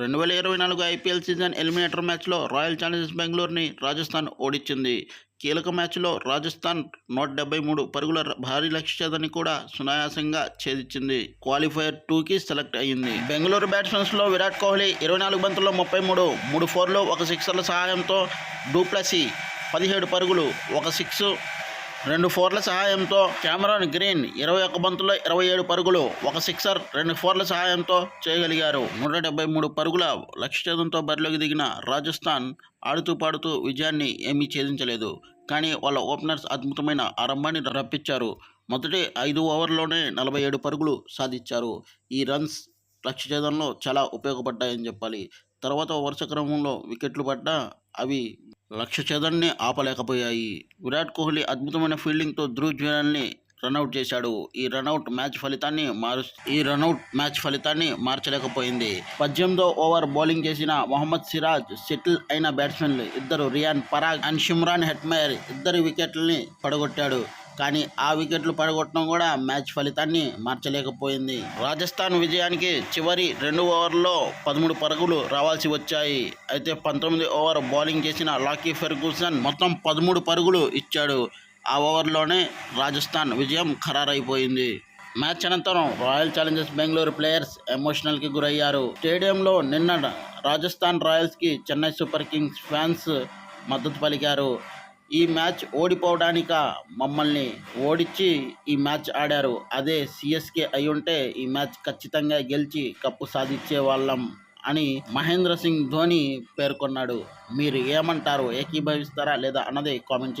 రెండు వేల ఇరవై నాలుగు ఐపీఎల్ సీజన్ ఎలిమినేటర్ మ్యాచ్లో రాయల్ ఛాలెంజర్స్ బెంగళూరుని రాజస్థాన్ ఓడించింది. కీలక మ్యాచ్లో రాజస్థాన్ నూట డెబ్బై మూడు పరుగుల భారీ లక్ష్యాన్ని కూడా సునాయాసంగా ఛేదించింది. క్వాలిఫైర్ టూకి సెలెక్ట్ అయ్యింది. బెంగళూరు బ్యాట్స్మెన్స్లో విరాట్ కోహ్లీ ఇరవై నాలుగు బంతుల్లో ముప్పై మూడు మూడు ఫోర్లు ఒక సిక్సర్ల సహాయంతో డూప్లసీ పదిహేడు పరుగులు ఒక సిక్స్ రెండు ఫోర్ల సహాయంతో కెమెరాన్ గ్రీన్ ఇరవై ఒక్క బంతుల్లో ఇరవై ఏడు పరుగులు ఒక సిక్సర్ రెండు ఫోర్ల సహాయంతో చేయగలిగారు. నూట డెబ్బై మూడు పరుగుల లక్ష్యంతో బరిలోకి దిగిన రాజస్థాన్ ఆడుతూ పాడుతూ విజయాన్ని ఏమీ ఛేదించలేదు. కానీ వాళ్ళ ఓపెనర్స్ అద్భుతమైన ఆరంభాన్ని రప్పించారు. మొదటి ఐదు ఓవర్లోనే నలభై ఏడు పరుగులు సాధించారు. ఈ రన్స్ లక్ష్యఛేదంలో చాలా ఉపయోగపడ్డాయని చెప్పాలి. తర్వాత వరుస క్రమంలో వికెట్లు పడ్డా అవి లక్ష్య చదన్ని ఆపలేకపోయాయి. విరాట్ కోహ్లీ అద్భుతమైన ఫీల్డింగ్తో ధ్రువ్ జురాల్ని రన్అట్ చేశాడు. ఈ రన్అట్ మ్యాచ్ ఫలితాన్ని మారు ఈ రన్అట్ మ్యాచ్ ఫలితాన్ని మార్చలేకపోయింది. పద్దెనిమిదో ఓవర్ బౌలింగ్ చేసిన మొహమ్మద్ సిరాజ్ సెటిల్ అయిన బ్యాట్స్మెన్లు ఇద్దరు Riyan Parag and Shimron Hetmyer ఇద్దరు వికెట్లని పడగొట్టాడు. కానీ ఆ వికెట్లు పడగొట్టడం కూడా మ్యాచ్ ఫలితాన్ని మార్చలేకపోయింది. రాజస్థాన్ విజయానికి చివరి రెండు ఓవర్లలో పదమూడు పరుగులు రావాల్సి వచ్చాయి. అయితే పంతొమ్మిది ఓవర్ బౌలింగ్ చేసిన లాకీ ఫెర్గూసన్ మొత్తం పదమూడు పరుగులు ఇచ్చాడు. ఆ ఓవర్లోనే రాజస్థాన్ విజయం ఖరారైపోయింది. మ్యాచ్ అనంతరం రాయల్ ఛాలెంజర్స్ బెంగళూరు ప్లేయర్స్ ఎమోషనల్కి గురయ్యారు. స్టేడియంలో నిన్న రాజస్థాన్ రాయల్స్కి చెన్నై సూపర్ కింగ్స్ ఫ్యాన్స్ మద్దతు పలికారు. ఈ మ్యాచ్ ఓడిపోవడానిక? మమ్మల్ని ఓడించి ఈ మ్యాచ్ ఆడారు. అదే సిఎస్కే అయి ఉంటే ఈ మ్యాచ్ ఖచ్చితంగా గెలిచి కప్పు సాధించే వాళ్ళం అని మహేంద్ర సింగ్ ధోని పేర్కొన్నాడు. మీరు ఏమంటారు? ఏకీభవిస్తారా లేదా? అన్నది కామెంట్ చేయండి.